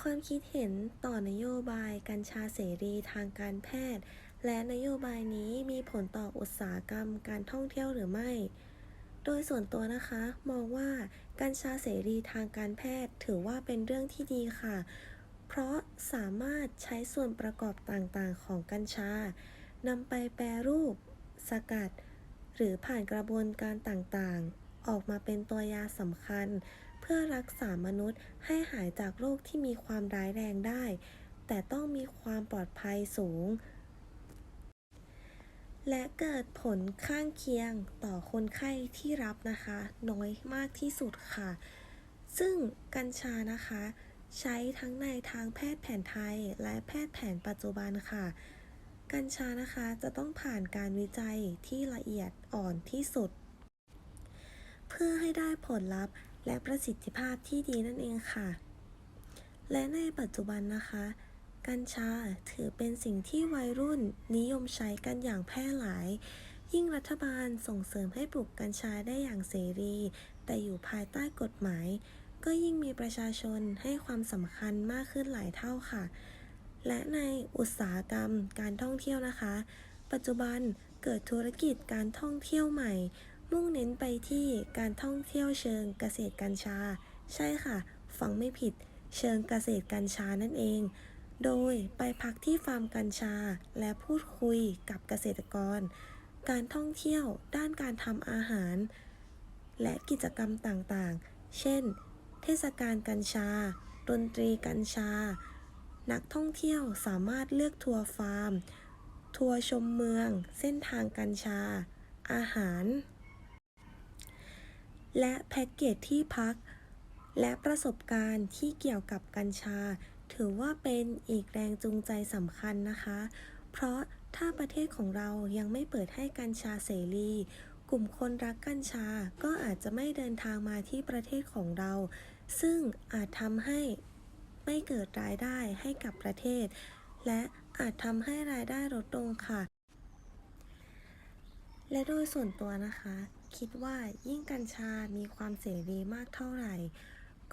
ความคิดเห็นต่อนโยบายกัญชาเสรีทางการแพทย์ และนโยบายนี้มีผลต่ออุตสาหกรรมการท่องเที่ยวหรือไม่ โดยส่วนตัวนะคะ มองว่ากัญชาเสรีทางการแพทย์ถือว่าเป็นเรื่องที่ดีค่ะ เพราะสามารถใช้ส่วนประกอบต่างๆ ของกัญชานำไปแปรรูป สกัด หรือผ่านกระบวนการต่างๆ ออกมาเป็นตัวยาสำคัญ เพื่อรักษามนุษย์ให้หายจากโรคที่มีความร้ายแรงได้ แต่ต้องมีความปลอดภัยสูง และเกิดผลข้างเคียงต่อคนไข้ที่รับนะคะ น้อยมากที่สุดค่ะ ซึ่งกัญชานะคะ ใช้ทั้งในทางแพทย์แผนไทยและแพทย์แผนปัจจุบันค่ะกัญชานะคะจะต้องผ่านการวิจัยที่ละเอียดอ่อนที่สุด พื่อให้ได้ผลลัพธ์และประสิทธิภาพที่ดีนั่นเองค่ะ และในปัจจุบันนะคะ กัญชาถือเป็นสิ่งที่วัยรุ่นนิยมใช้กันอย่างแพร่หลาย ยิ่งรัฐบาลส่งเสริมให้ปลูกกัญชาได้อย่างเสรี แต่อยู่ภายใต้กฎหมาย ก็ยิ่งมีประชาชนให้ความสำคัญมากขึ้นหลายเท่าค่ะ และในอุตสาหกรรมการท่องเที่ยวนะคะ ปัจจุบันเกิดธุรกิจการท่องเที่ยวใหม่ มุ่งเน้นไปที่การท่องเที่ยวเชิงเกษตรกัญชา ใช่ค่ะ ฟังไม่ผิด เชิงเกษตรกัญชานั่นเอง โดยไปพักที่ฟาร์มกัญชา และพูดคุยกับเกษตรกร การท่องเที่ยวด้านการทำอาหาร และกิจกรรมต่างๆ เช่น เทศกาลกัญชา ดนตรีกัญชา นักท่องเที่ยวสามารถเลือกทัวร์ฟาร์ม ทัวร์ชมเมือง เส้นทางกัญชา อาหาร และแพ็กเกจที่พัก และประสบการณ์ที่เกี่ยวกับกัญชา ถือว่าเป็นอีกแรงจูงใจสำคัญนะคะ เพราะถ้าประเทศของเรายังไม่เปิดให้กัญชาเสรี กลุ่มคนรักกัญชาก็อาจจะไม่เดินทางมาที่ประเทศของเรา ซึ่งอาจทำให้ไม่เกิดรายได้ให้กับประเทศ และอาจทำให้รายได้ลดลงค่ะ และโดยส่วนตัวนะคะ คิดว่ายิ่งกัญชา มีความเสรีมากเท่าไหร่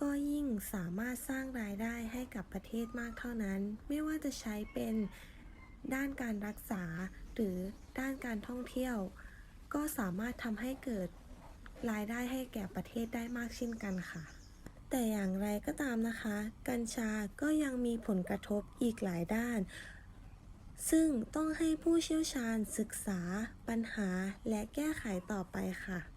ก็ยิ่งสามารถสร้างรายได้ให้กับประเทศมากเท่านั้น ไม่ว่าจะใช้เป็นด้านการรักษาหรือด้านการท่องเที่ยว ก็สามารถทำให้เกิดรายได้ให้แก่ประเทศได้มากเช่นกันค่ะ แต่อย่างไรก็ตามนะคะ กัญชาก็ยังมีผลกระทบอีกหลายด้าน ซึ่งต้องให้ผู้เชี่ยวชาญศึกษาปัญหาและแก้ไขต่อไปค่ะ